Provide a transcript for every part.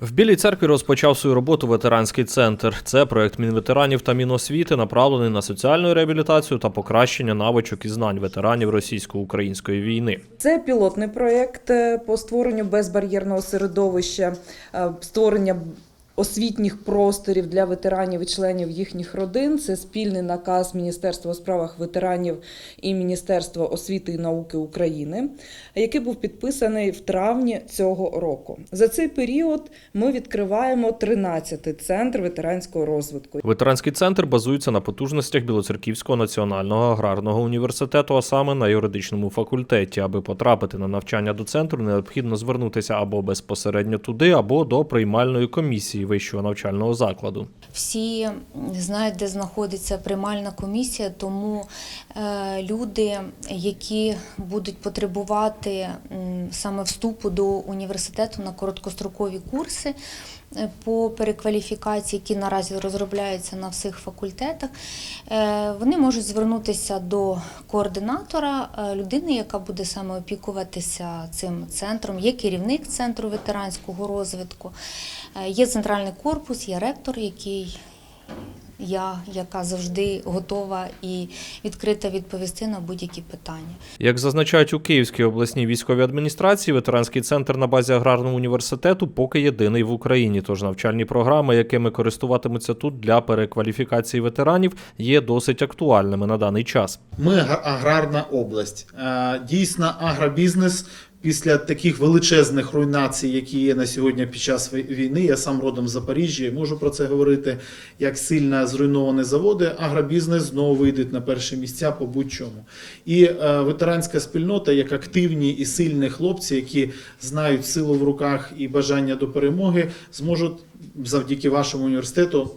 В Білій церкві розпочав свою роботу ветеранський центр. Це проект Мінветеранів та Міносвіти, направлений на соціальну реабілітацію та покращення навичок і знань ветеранів російсько-української війни. Це пілотний проєкт е, по створенню безбар'єрного середовища, е, створення освітніх просторів для ветеранів і членів їхніх родин. Це спільний наказ Міністерства у справах ветеранів і Міністерства освіти і науки України, який був підписаний в травні цього року. За цей період ми відкриваємо 13-й центр ветеранського розвитку. Ветеранський центр базується на потужностях Білоцерківського національного аграрного університету, а саме на юридичному факультеті. Аби потрапити на навчання до центру, необхідно звернутися або безпосередньо туди, або до приймальної комісії вищого навчального закладу. Всі знають, де знаходиться приймальна комісія, тому е, люди, які будуть потребувати саме вступу до університету на короткострокові курси е, по перекваліфікації, які наразі розробляються на всіх факультетах, е, вони можуть звернутися до координатора, людини, яка буде саме опікуватися цим центром. Є керівник центру ветеранського розвитку. Є центральний корпус, є ректор, який я, яка завжди готова і відкрита відповісти на будь-які питання. Як зазначають у Київській обласній військовій адміністрації, ветеранський центр на базі аграрного університету поки єдиний в Україні. Тож навчальні програми, якими користуватимуться тут для перекваліфікації ветеранів, є досить актуальними на даний час. Ми аграрна область. Е, Дійсно, агробізнес після таких величезних руйнацій, які є на сьогодні під час війни. Я сам родом з Запоріжжя, можу про це говорити. Як сильно зруйновані заводи, агробізнес знову вийде на перші місця по будь-чому. І е, ветеранська спільнота, як активні і сильні хлопці, які знають силу в руках і бажання до перемоги, зможуть завдяки вашому університету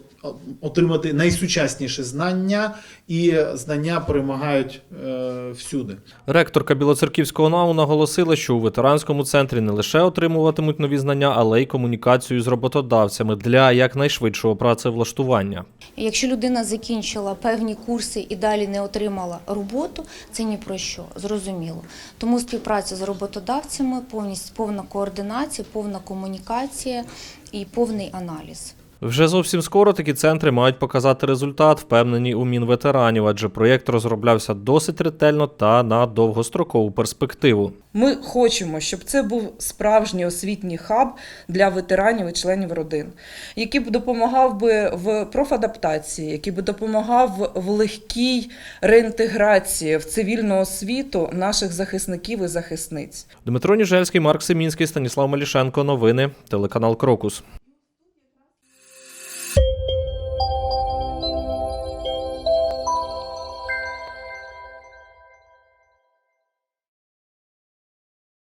отримати найсучасніші знання, і знання перемагають е, всюди. Ректорка Білоцерківського НАУ наголосила, що у ветеранському центрі не лише отримуватимуть нові знання, але й комунікацію з роботодавцями для якнайшвидшого працевлаштування. Якщо людина закінчила певні курси і далі не отримала роботу, це ні про що, зрозуміло. Тому співпраця з роботодавцями, повністю повна координація, повна комунікація і повний аналіз. Вже зовсім скоро такі центри мають показати результат, впевнені у Мінветеранів, адже проєкт розроблявся досить ретельно та на довгострокову перспективу. Ми хочемо, щоб це був справжній освітній хаб для ветеранів і членів родин, який б допомагав би в профадаптації, який би допомагав в легкій реінтеграції в цивільну освіту наших захисників і захисниць. Дмитро Ніжельський, Марк Семінський, Станіслав Малішенко. Новини. Телеканал Крокус.